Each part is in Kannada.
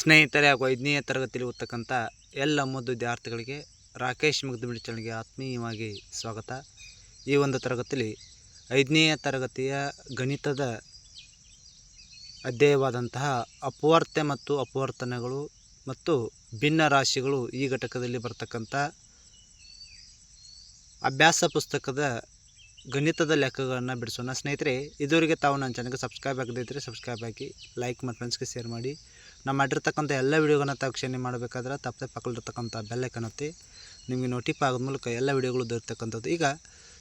ಸ್ನೇಹಿತರೆ ಹಾಗೂ ಐದನೇ ತರಗತಿಯಲ್ಲಿ ಓದ್ತಕ್ಕಂಥ ಎಲ್ಲ ಮುದ್ದು ವಿದ್ಯಾರ್ಥಿಗಳಿಗೆ ರಾಕೇಶ್ ಮುಗ್ದುಬಿಡಿ ಚಾನಲ್ಗೆ ಆತ್ಮೀಯವಾಗಿ ಸ್ವಾಗತ. ಈ ಒಂದು ತರಗತಿಯಲ್ಲಿ ಐದನೇ ತರಗತಿಯ ಗಣಿತದ ಅಧ್ಯಾಯವಾದಂತಹ ಅಪವರ್ತೆ ಮತ್ತು ಅಪವರ್ತನಗಳು ಮತ್ತು ಭಿನ್ನ ರಾಶಿಗಳು ಈ ಘಟಕದಲ್ಲಿ ಬರ್ತಕ್ಕಂಥ ಅಭ್ಯಾಸ ಪುಸ್ತಕದ ಗಣಿತದ ಲೆಕ್ಕಗಳನ್ನು ಬಿಡಿಸೋಣ. ಸ್ನೇಹಿತರೆ, ಇದುವರೆಗೆ ತಾವು ನನ್ನ ಚಾನಲ್ಗೆ ಸಬ್ಸ್ಕ್ರೈಬ್ ಆಗದಿದ್ದರೆ ಸಬ್ಸ್ಕ್ರೈಬ್ ಆಗಿ ಲೈಕ್ ಮತ್ತು ಫ್ರೆಂಡ್ಸ್ಗೆ ಶೇರ್ ಮಾಡಿ. ನಾವು ಮಾಡಿರ್ತಕ್ಕಂಥ ಎಲ್ಲ ವೀಡಿಯೋಗಳನ್ನ ತಕ್ಷಣ ಮಾಡಬೇಕಾದ್ರೆ ತಪ್ಪದೆ ಪಕ್ಕದಲ್ಲಿರ್ತಕ್ಕಂಥ ಬೆಲ್ಲೈಕನ್ ಒತ್ತಿ ನಿಮಗೆ ನೋಟಿಫೈ ಆಗೋದ ಮೂಲಕ ಎಲ್ಲ ವೀಡಿಯೋಗಳು ದೊರೆತಕ್ಕಂಥದ್ದು. ಈಗ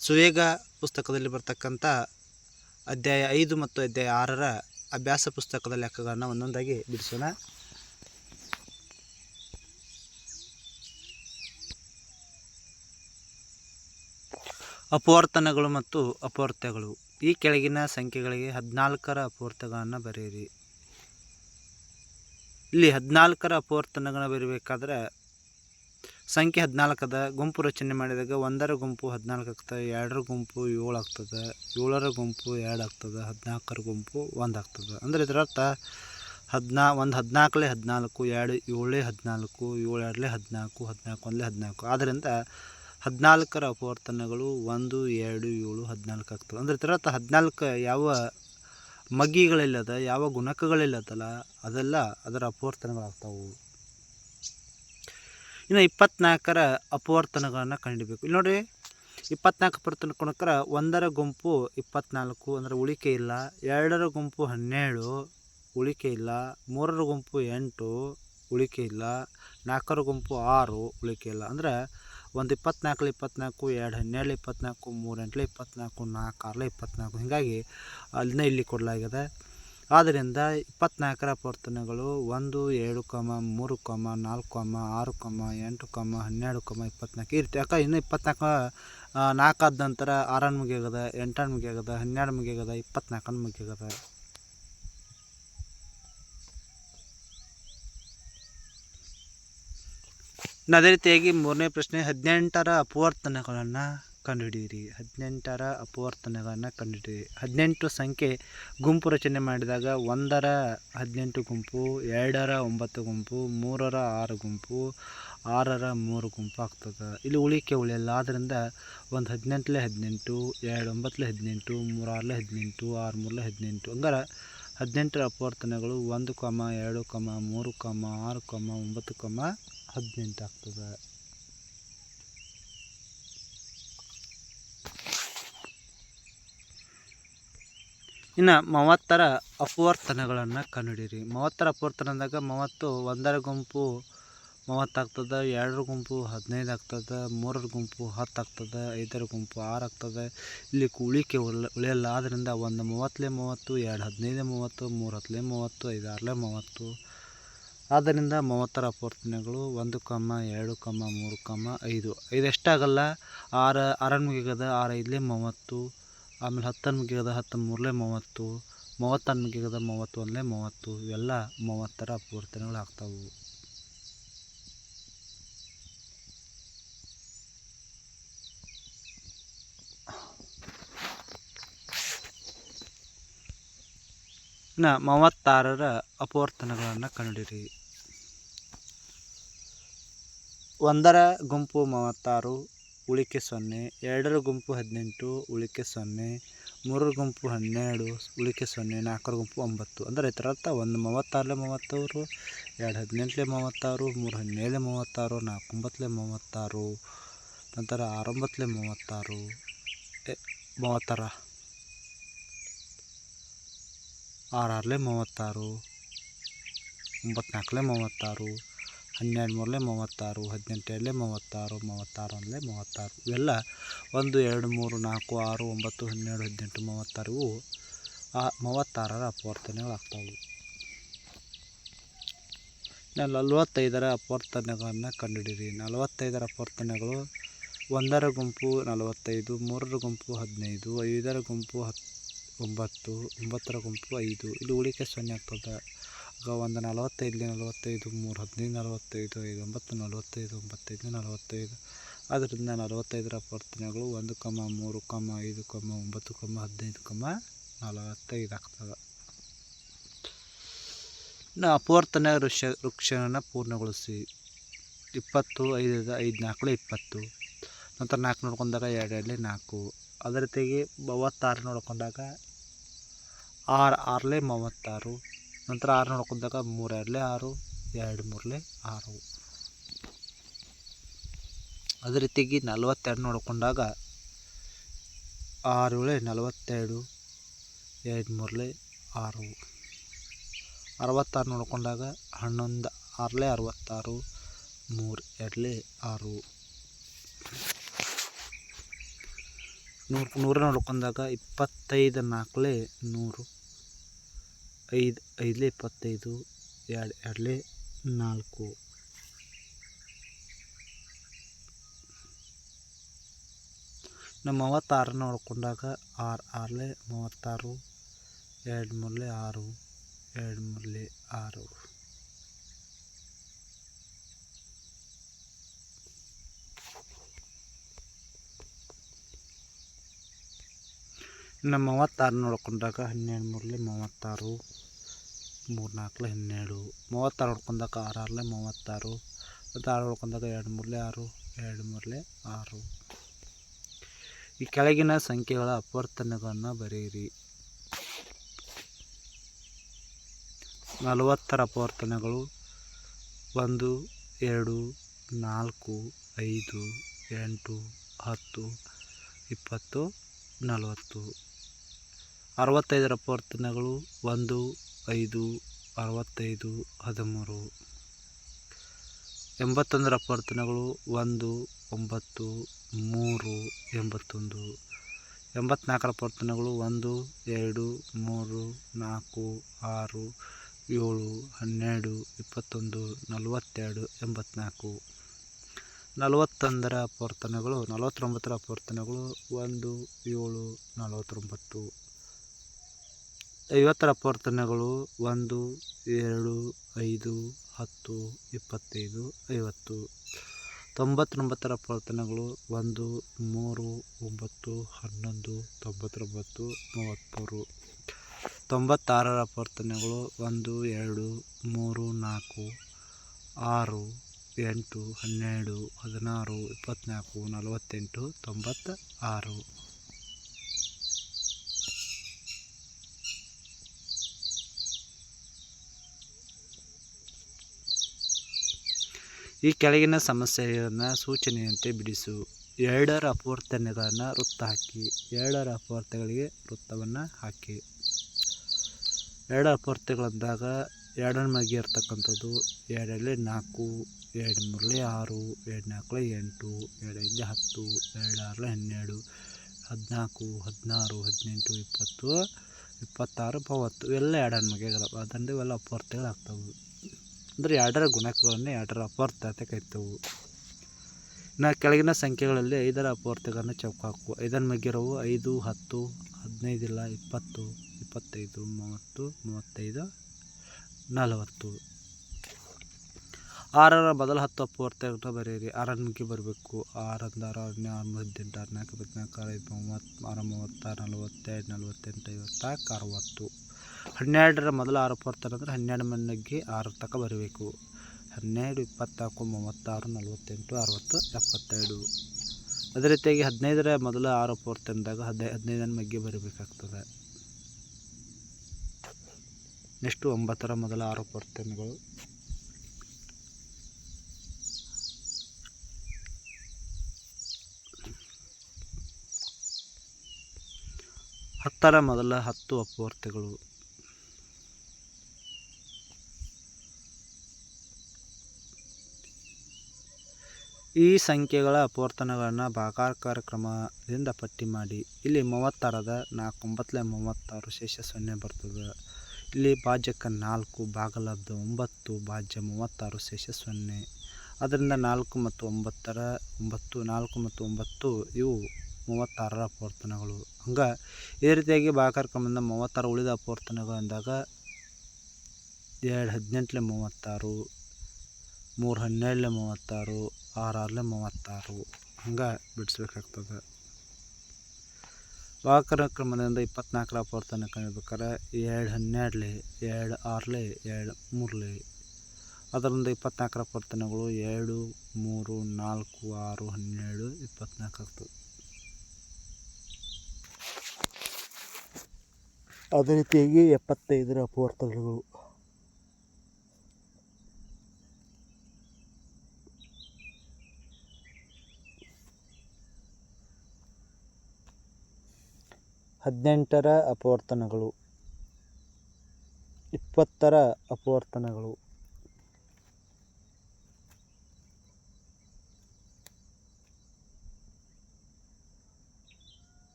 ಸುವೇಗ ಪುಸ್ತಕದಲ್ಲಿ ಬರ್ತಕ್ಕಂಥ ಅಧ್ಯಾಯ ಐದು ಮತ್ತು ಅಧ್ಯಾಯ ಆರರ ಅಭ್ಯಾಸ ಪುಸ್ತಕದ ಲೆಕ್ಕಗಳನ್ನು ಒಂದೊಂದಾಗಿ ಬಿಡಿಸೋಣ. ಅಪವರ್ತನಗಳು ಮತ್ತು ಅಪವರ್ತ್ಯಗಳು ಈ ಕೆಳಗಿನ ಸಂಖ್ಯೆಗಳಿಗೆ ಹದಿನಾಲ್ಕರ ಅಪವರ್ತಗಳನ್ನು ಬರೆಯಿರಿ. ಇಲ್ಲಿ ಹದಿನಾಲ್ಕರ ಅಪವರ್ತನಗಳು ಬರಬೇಕಾದ್ರೆ ಸಂಖ್ಯೆ ಹದಿನಾಲ್ಕದ ಗುಂಪು ರಚನೆ ಮಾಡಿದಾಗ ಒಂದರ ಗುಂಪು ಹದಿನಾಲ್ಕು ಆಗ್ತದೆ, ಎರಡರ ಗುಂಪು ಏಳು ಆಗ್ತದೆ, ಏಳರ ಗುಂಪು ಎರಡು ಆಗ್ತದೆ, ಹದಿನಾಲ್ಕರ ಗುಂಪು ಒಂದು ಆಗ್ತದೆ. ಅಂದರೆ ಇದರರ್ಥ ಹದಿನಾ, ಒಂದು ಹದಿನಾಲ್ಕಲೇ ಹದಿನಾಲ್ಕು, ಎರಡು ಏಳೇ ಹದಿನಾಲ್ಕು, ಏಳು ಎರಡಲೇ ಹದಿನಾಲ್ಕು ಹದಿನಾಲ್ಕು ಒಂದಲೇ ಹದಿನಾಲ್ಕು. ಆದ್ದರಿಂದ ಹದಿನಾಲ್ಕರ ಅಪವರ್ತನಗಳು ಒಂದು, ಎರಡು, ಏಳು, ಹದಿನಾಲ್ಕು ಆಗ್ತದೆ. ಅಂದರೆ ಇದರರ್ಥ ಹದಿನಾಲ್ಕು ಯಾವ ಮಗ್ಗಿಗಳಿಲ್ಲದ, ಯಾವ ಗುಣಕಗಳಿಲ್ಲದಲ್ಲ, ಅದೆಲ್ಲ ಅದರ ಅಪವರ್ತನಗಳಾಗ್ತಾವು. ಇನ್ನು ಇಪ್ಪತ್ನಾಲ್ಕರ ಅಪವರ್ತನಗಳನ್ನು ಕಂಡಿಬೇಕು. ಇಲ್ಲಿ ನೋಡಿ ಇಪ್ಪತ್ನಾಲ್ಕು ಅಪವರ್ತನ ಕೊಣಕರ ಒಂದರ ಗುಂಪು ಇಪ್ಪತ್ನಾಲ್ಕು, ಅಂದರೆ ಉಳಿಕೆ ಇಲ್ಲ. ಎರಡರ ಗುಂಪು ಹನ್ನೆರಡು ಉಳಿಕೆ ಇಲ್ಲ. ಮೂರರ ಗುಂಪು ಎಂಟು, ಉಳಿಕೆ ಇಲ್ಲ. ನಾಲ್ಕರ ಗುಂಪು ಆರು, ಉಳಿಕೆ ಇಲ್ಲ. ಅಂದರೆ ಒಂದು ಇಪ್ಪತ್ನಾಲ್ಕಲೆ ಇಪ್ಪತ್ನಾಲ್ಕು, ಎರಡು ಹನ್ನೆರಡು ಇಪ್ಪತ್ನಾಲ್ಕು ಮೂರು ಎಂಟ್ಲೆ ಇಪ್ಪತ್ನಾಲ್ಕು ನಾಲ್ಕು ಆರ್ಲೆ ಇಪ್ಪತ್ನಾಲ್ಕು, ಹೀಗಾಗಿ ಅಲ್ಲಿನ ಇಲ್ಲಿ ಕೊಡಲಾಗಿದೆ. ಆದ್ದರಿಂದ ಇಪ್ಪತ್ನಾಲ್ಕರ ಅಪವರ್ತನಗಳು ಒಂದು, ಏಳು ಕಮ, ಮೂರು ಕಮ, ನಾಲ್ಕು ಕಮ, ಆರು ಕಮ, ಎಂಟು ಕಮ, ಹನ್ನೆರಡು ಕಮ, ಇಪ್ಪತ್ನಾಲ್ಕು ಈ ರೀತಿ. ಯಾಕೆ ಇನ್ನೂ ಇಪ್ಪತ್ನಾಲ್ಕು ನಾಲ್ಕಾದ ನಂತರ ಆರನ್ನು ಮುಗಿಯಾಗದ ಎಂಟನ್ನು ಮುಗಿಯಾಗದ ಹನ್ನೆರಡು ಮುಗಿಯಾಗದ ಇಪ್ಪತ್ನಾಲ್ಕನ್ನು ಮುಗಿಯಾಗದ. ಅದೇ ರೀತಿಯಾಗಿ ಮೂರನೇ ಪ್ರಶ್ನೆ, ಹದಿನೆಂಟರ ಅಪವರ್ತನಗಳನ್ನು ಕಂಡುಹಿಡಿಯಿರಿ. ಹದಿನೆಂಟರ ಅಪವರ್ತನಗಳನ್ನು ಕಂಡುಹಿಡಿಯಿರಿ. ಹದಿನೆಂಟು ಸಂಖ್ಯೆ ಗುಂಪು ರಚನೆ ಮಾಡಿದಾಗ ಒಂದರ ಹದಿನೆಂಟು ಗುಂಪು, ಎರಡರ ಒಂಬತ್ತು ಗುಂಪು, ಮೂರರ ಆರು ಗುಂಪು, ಆರರ ಮೂರು ಗುಂಪು ಆಗ್ತದೆ. ಇಲ್ಲಿ ಉಳಿಕೆ ಉಳಿಯಲ್ಲ. ಆದ್ದರಿಂದ ಒಂದು ಹದಿನೆಂಟಲೆ ಹದಿನೆಂಟು ಎರಡು ಒಂಬತ್ತಲೆ ಹದಿನೆಂಟು ಮೂರು ಆರಲೆ ಹದಿನೆಂಟು ಆರು ಮೂರಲೆ ಹದಿನೆಂಟು ಹಂಗಾರೆ ಹದಿನೆಂಟರ ಅಪವರ್ತನಗಳು ಒಂದು ಕಮ, ಎರಡು ಕಮ, ಮೂರು ಕಮ, ಆರು ಕಮ, ಒಂಬತ್ತು ಕಮ ಹದಿನೆಂಟು ಆಗ್ತದೆ. ಇನ್ನು ಮೂವತ್ತರ ಅಪವರ್ತನಗಳನ್ನು ಕಂಡುಹಿಡಿಯಿರಿ. ಮೂವತ್ತರ ಅಪವರ್ತನ ಅಂದಾಗ ಮೂವತ್ತು ಒಂದರ ಗುಂಪು ಮೂವತ್ತಾಗ್ತದೆ ಎರಡರ ಗುಂಪು ಹದಿನೈದು ಆಗ್ತದೆ, ಮೂರರ ಗುಂಪು ಹತ್ತು ಆಗ್ತದೆ, ಐದರ ಗುಂಪು ಆರು ಆಗ್ತದೆ. ಇಲ್ಲಿ ಉಳಿಕೆ ಉಳ ಉಳಿಯಲ್ಲ ಆದ್ದರಿಂದ ಒಂದು ಮೂವತ್ತಲೇ ಮೂವತ್ತು, ಎರಡು ಹದಿನೈದು ಮೂವತ್ತು ಮೂರು ಹತ್ತಲೇ ಮೂವತ್ತು ಐದು ಆರಲೇ ಮೂವತ್ತು. ಆದ್ದರಿಂದ ಮೂವತ್ತರ ಅಪವರ್ತನಗಳು ಒಂದು ಕಮ್ಮ, ಎರಡು ಕಮ್ಮ, ಮೂರು ಕಮ್ಮ, ಐದು. ಐದು ಎಷ್ಟಾಗಲ್ಲ? ಆರು ಆರನ್ನು ಮುಗಿಗದ ಆರು ಐದಲೇ ಮೂವತ್ತು, ಆಮೇಲೆ ಹತ್ತನ್ನು ಮುಗಿಗದ ಹತ್ತು ಮೂರಲೇ ಮೂವತ್ತು ಮೂವತ್ತನ್ನು ಮುಗಿಗದ ಮೂವತ್ತು ಒಂದಲೇ ಮೂವತ್ತು. ಇವೆಲ್ಲ ಮೂವತ್ತರ ಅಪವರ್ತನಗಳು ಆಗ್ತಾವು ಇನ್ನು ಮೂವತ್ತಾರರ ಅಪವರ್ತನಗಳನ್ನು ಕಂಡುಹಿಡಿಯಿರಿ ಒಂದರ ಗುಂಪು ಮೂವತ್ತಾರು, ಉಳಿಕೆ ಸೊನ್ನೆ, ಎರಡರ ಗುಂಪು ಹದಿನೆಂಟು, ಉಳಿಕೆ ಸೊನ್ನೆ, ಮೂರರ ಗುಂಪು ಹನ್ನೆರಡು, ಉಳಿಕೆ ಸೊನ್ನೆ, ನಾಲ್ಕರ ಗುಂಪು ಒಂಬತ್ತು. ಅಂದರೆ ಇದರ ಅರ್ಥ ಒಂದು ಮೂವತ್ತಾರಲೆ ಮೂವತ್ತಾರು ಎರಡು ಹದಿನೆಂಟಲೆ ಮೂವತ್ತಾರು, ಮೂರು ಹನ್ನೆರಡಲೆ ಮೂವತ್ತಾರು, ನಾಲ್ಕು ಒಂಬತ್ತಲೆ ಮೂವತ್ತಾರು, ನಂತರ ಆರೊಂಬತ್ತಲೆ ಮೂವತ್ತಾರು ಮೂವತ್ತಾರ. ಆರಾರಲೆ ಮೂವತ್ತಾರು, ಒಂಬತ್ನಾಲ್ಕಲೆ ಮೂವತ್ತಾರು ಹನ್ನೆರಡು ಮೂರಲೆ ಮೂವತ್ತಾರು ಹದಿನೆಂಟು ಎರಡಲೆ ಮೂವತ್ತಾರು ಮೂವತ್ತಾರು ಮೂವತ್ತಾರು. ಇವೆಲ್ಲ ಒಂದು, ಎರಡು, ಮೂರು, ನಾಲ್ಕು, ಆರು, ಒಂಬತ್ತು, ಹನ್ನೆರಡು, ಹದಿನೆಂಟು, ಮೂವತ್ತಾರು ಇವು ಆ ಮೂವತ್ತಾರರ ಅಪವರ್ತನಗಳಾಗ್ತವೆ ಇನ್ನು ನಲವತ್ತೈದರ ಅಪವರ್ತನಗಳನ್ನು ಕಂಡುಹಿಡಿಯಿರಿ. ನಲವತ್ತೈದರ ಅಪವರ್ತನೆಗಳು ಒಂದರ ಗುಂಪು ನಲವತ್ತೈದು, ಮೂರರ ಗುಂಪು ಹದಿನೈದು, ಐದರ ಗುಂಪು ಹತ್ತು ಒಂಬತ್ತು, ಒಂಬತ್ತರ ಗುಂಪು ಐದು. ಇಲ್ಲಿ ಉಳಿಕೆ ಸೊನ್ನೆ ಆಗ್ತದೆ. ಆಗ ಒಂದು ನಲವತ್ತೈದು ನಲವತ್ತೈದು, ಮೂರು ಹದಿನೈದು, ನಲವತ್ತೈದು, ಐದು, ಒಂಬತ್ತು, ನಲವತ್ತೈದು ಒಂಬತ್ತೈದು ನಲವತ್ತೈದು. ಅದರಿಂದ ನಲವತ್ತೈದರ ಅಪವರ್ತನಗಳು ಒಂದು ಕಮ ಮೂರು ಕಮ ಐದು ಕಮ ಒಂಬತ್ತು ಕಮ ಹದಿನೈದು ಕಮ ನಲವತ್ತೈದು ಆಗ್ತದೆ. ಇನ್ನು ಅಪವರ್ತನ ವೃಕ್ಷ ವೃಕ್ಷನ ಪೂರ್ಣಗೊಳಿಸಿ. ಇಪ್ಪತ್ತು ಐದು ಐದು ನಾಲ್ಕು ಇಪ್ಪತ್ತು. ನಂತರ ನಾಲ್ಕು ನೋಡ್ಕೊಂಡಾಗ ಎರಡು ಎರಡಲೆ ನಾಲ್ಕು. ಅದರ ಜೊತೆಗೆ ಮೂವತ್ತಾರು ನೋಡ್ಕೊಂಡಾಗ ಆರು, ಆರಲೆ ಮೂವತ್ತಾರು. ನಂತರ ಆರು ನೋಡ್ಕೊಂಡಾಗ ಮೂರು ಎರಡಲೆ ಆರು, ಎರಡು ಮೂರಲೆ ಆರು. ಅದೇ ರೀತಿಯಾಗಿ ನಲವತ್ತೆರಡು ನೋಡ್ಕೊಂಡಾಗ ಆರು ಏಳೆ ನಲವತ್ತೆರಡು, ಎರಡು ಮೂರಲೆ ಆರು. ಅರವತ್ತಾರು ನೋಡ್ಕೊಂಡಾಗ ಹನ್ನೊಂದು ಆರಲೆ ಅರವತ್ತಾರು, ಮೂರು ಎರಡಲೆ ಆರು. ನೂರು, ನೂರ ನೋಡ್ಕೊಂಡಾಗ ಇಪ್ಪತ್ತೈದು ನಾಲ್ಕಲೆ ನೂರು. ಐದು, ಐದಲೆ ಇಪ್ಪತ್ತೈದು, ಎರಡು, ಎರಡಲೆ ನಾಲ್ಕು. ನಮ್ಮ ಮೂವತ್ತಾರು ನೋಡ್ಕೊಂಡಾಗ ಆರು, ಆರಲೆ ಮೂವತ್ತಾರು, ಎರಡು ಮೂರಲೆ ಆರು, ಎರಡು ಮೂರಲೇ ಆರು. ನಮ್ಮ ಮೂವತ್ತಾರು ನೋಡ್ಕೊಂಡಾಗ ಹನ್ನೆರಡು ಮೂರಲೆ ಮೂವತ್ತಾರು. ಮೂರು ನಾಲ್ಕಲೆ ಹನ್ನೆರಡು, ಮೂವತ್ತಾರು ನೋಡ್ಕೊಂಡಾಗ ಆರು ಆರಲೆ ಮೂವತ್ತಾರು ಮತ್ತು ಆರು ನೋಡ್ಕೊಂಡಾಗ ಎರಡು ಮೂರಲೆ ಆರು, ಎರಡು ಮೂರಲೆ ಆರು. ಈ ಕೆಳಗಿನ ಸಂಖ್ಯೆಗಳ ಅಪವರ್ತನಗಳನ್ನು ಬರೆಯಿರಿ. ನಲವತ್ತರ ಅಪವರ್ತನಗಳು ಒಂದು, ಎರಡು, ನಾಲ್ಕು, ಐದು, ಎಂಟು, ಹತ್ತು, ಇಪ್ಪತ್ತು, ನಲವತ್ತು. ಅರವತ್ತೈದರ ಅಪವರ್ತನಗಳು ಒಂದು ಐದು, ಅರವತ್ತೈದು, ಹದಿಮೂರು. ಎಂಬತ್ತೊಂದರ ಅಪವರ್ತನಗಳು ಒಂದು, ಒಂಬತ್ತು, ಮೂರು, ಎಂಬತ್ತೊಂದು. ಎಂಬತ್ನಾಲ್ಕರ ಅಪವರ್ತನಗಳು ಒಂದು, ಎರಡು, ಮೂರು, ನಾಲ್ಕು, ಆರು, ಏಳು, ಹನ್ನೆರಡು, ಇಪ್ಪತ್ತೊಂದು, ನಲವತ್ತೆರಡು, ಎಂಬತ್ನಾಲ್ಕು. ನಲವತ್ತೊಂದರ ಅಪವರ್ತನಗಳು, ನಲವತ್ತೊಂಬತ್ತರ ಅಪವರ್ತನಗಳು ಒಂದು, ಏಳು, ನಲವತ್ತೊಂಬತ್ತು. ಐವತ್ತರ ಅಪವರ್ತನಗಳು ಒಂದು, ಎರಡು, ಐದು, ಹತ್ತು, ಇಪ್ಪತ್ತೈದು, ಐವತ್ತು. ತೊಂಬತ್ತೊಂಬತ್ತರ ಅಪವರ್ತನಗಳು ಒಂದು, ಮೂರು, ಒಂಬತ್ತು, ಹನ್ನೊಂದು, ತೊಂಬತ್ತೊಂಬತ್ತು, ಮೂವತ್ತ್ಮೂರು. ತೊಂಬತ್ತಾರರ ಅಪವರ್ತನಗಳು ಒಂದು, ಎರಡು, ಮೂರು, ನಾಲ್ಕು, ಆರು, ಎಂಟು, ಹನ್ನೆರಡು, ಹದಿನಾರು, ಇಪ್ಪತ್ತ್ನಾಲ್ಕು, ನಲವತ್ತೆಂಟು ತೊಂಬತ್ತ ಆರು ಈ ಕೆಳಗಿನ ಸಮಸ್ಯೆಯನ್ನು ಸೂಚನೆಯಂತೆ ಬಿಡಿಸು. ಎರಡರ ಅಪವರ್ತನೆಗಳನ್ನು ವೃತ್ತ ಹಾಕಿ. ಎರಡರ ಅಪವರ್ತಗಳಿಗೆ ವೃತ್ತವನ್ನು ಹಾಕಿ. ಎರಡು ಅಪವರ್ತಗಳಂದಾಗ ಎರಡರ ಮಗಿ ಇರ್ತಕ್ಕಂಥದ್ದು ಎರಡರಲ್ಲಿ ನಾಲ್ಕು ಎರಡು ಮೂರಲೆ ಆರು ಎರಡು ನಾಲ್ಕಲೆ ಎಂಟು ಎರಡು ಐದಲೆ ಹತ್ತು ಎರಡು ಹನ್ನೆರಡು, ಹದಿನಾಲ್ಕು, ಹದಿನಾರು, ಹದಿನೆಂಟು, ಇಪ್ಪತ್ತು, ಇಪ್ಪತ್ತಾರು ಮೂವತ್ತು ಇವೆಲ್ಲ ಎರಡರ ಮಗಿಗಳು ಅದರಿಂದ ಇವೆಲ್ಲ ಅಪವರ್ತಗಳು ಆಗ್ತವೆ ಅಂದರೆ ಎರಡರ ಗುಣಕಗಳನ್ನು ಎರಡರ ಅಪವರ್ತತೆ ಕೈತವು ಇನ್ನು ಕೆಳಗಿನ ಸಂಖ್ಯೆಗಳಲ್ಲಿ ಐದರ ಅಪವರ್ತಗಳನ್ನು ಚೌಕ ಹಾಕು ಐದರ ಮಗ್ಗಿರೋವು ಐದು, ಹತ್ತು, ಹದಿನೈದು ಇಲ್ಲ, ಇಪ್ಪತ್ತು, ಇಪ್ಪತ್ತೈದು, ಮೂವತ್ತು, ಮೂವತ್ತೈದು, ನಲವತ್ತು. ಆರರ ಬದಲು ಹತ್ತು ಅಪವರ್ತಗಳನ್ನು ಬರೆಯಿರಿ. ಆರರ ಮುಗಿ ಬರಬೇಕು. ಆರೊಂದು ಆರು ಆರನೇ ಆರು ಹದಿನೆಂಟು ಆರು ನಾಲ್ಕು ಇಪ್ಪತ್ನಾಲ್ಕು ಐದು, ಮೂವತ್ತು, ಆರು, ಮೂವತ್ತಾರು, ನಲವತ್ತೆರಡು, ನಲವತ್ತೆಂಟು, ಐವತ್ತಾರು, ಅರವತ್ತು. ಹನ್ನೆರಡರ ಮೊದಲು ಆರು ಅಂದರೆ ಹನ್ನೆರಡು ಮನೆಗೆ ಆರು ತನಕ ಬರಬೇಕು. ಹನ್ನೆರಡು, ಇಪ್ಪತ್ನಾಲ್ಕು, ಮೂವತ್ತಾರು, ನಲವತ್ತೆಂಟು, ಅರವತ್ತು, ಎಪ್ಪತ್ತೆರಡು. ಅದೇ ರೀತಿಯಾಗಿ ಹದಿನೈದರ ಮೊದಲ ಆರು ಅಂದಾಗ ಹದಿನೈ ಹದಿನೈದರ ಮಗ್ಗೆ ಬರಬೇಕಾಗ್ತದೆ. ನೆಕ್ಸ್ಟು ಒಂಬತ್ತರ ಮೊದಲ ಆರು ಪೋರ್ತನ್ಗಳು ಹತ್ತರ ಮೊದಲ ಹತ್ತು ಅಪವರ್ತಗಳು ಈ ಸಂಖ್ಯೆಗಳ ಅಪವರ್ತನಗಳನ್ನು ಭಾಗಾಕಾರ ಕ್ರಮದಿಂದ ಪಟ್ಟಿ ಮಾಡಿ. ಇಲ್ಲಿ ಮೂವತ್ತಾರದ ನಾಲ್ಕು ಒಂಬತ್ತಲೆ ಮೂವತ್ತಾರು ಶೇಷ ಸೊನ್ನೆ ಬರ್ತದೆ. ಇಲ್ಲಿ ಭಾಜ್ಯಕ್ಕೆ ನಾಲ್ಕು ಭಾಗಲಬ್ಧ ಒಂಬತ್ತು, ಭಾಜ್ಯ ಮೂವತ್ತಾರು ಶೇಷ ಸೊನ್ನೆ. ಅದರಿಂದ ನಾಲ್ಕು ಮತ್ತು ಒಂಬತ್ತರ, ಒಂಬತ್ತು, ನಾಲ್ಕು ಮತ್ತು ಒಂಬತ್ತು ಇವು ಮೂವತ್ತಾರರ ಅಪವರ್ತನಗಳು. ಹಂಗೆ ಇದೇ ರೀತಿಯಾಗಿ ಭಾಗಾಕಾರ ಕ್ರಮದಿಂದ ಮೂವತ್ತಾರು ಉಳಿದ ಅಪವರ್ತನಗಳು ಅಂದಾಗ ಎರಡು ಹದಿನೆಂಟಲೆ ಮೂವತ್ತಾರು, ಮೂರು ಹನ್ನೆರಡಲೆ ಮೂವತ್ತಾರು ಆರು ಆರ್ಲೆ ಮೂವತ್ತಾರು. ಹಂಗೆ ಬಿಡಿಸ್ಬೇಕಾಗ್ತದೆ. ವಾಕರ ಕ್ರಮದಿಂದ ಇಪ್ಪತ್ನಾಲ್ಕರ ಅಪವರ್ತನ ಇರ್ಬೇಕಾರೆ ಎರಡು ಹನ್ನೆರಡಲೆ ಎರಡು ಆರ್ಲೆ ಎರಡು ಮೂರಲೆ. ಅದರಿಂದ ಇಪ್ಪತ್ನಾಲ್ಕರ ಅಪವರ್ತನಗಳು ಎರಡು ಮೂರು, ನಾಲ್ಕು, ಆರು, ಹನ್ನೆರಡು, ಇಪ್ಪತ್ನಾಲ್ಕು ಆಗ್ತದೆ. ಅದೇ ರೀತಿಯಾಗಿ ಎಪ್ಪತ್ತೈದರ ಅಪವರ್ತನಗಳು ಹದಿನೆಂಟರ ಅಪವರ್ತನಗಳು ಇಪ್ಪತ್ತರ ಅಪವರ್ತನಗಳು.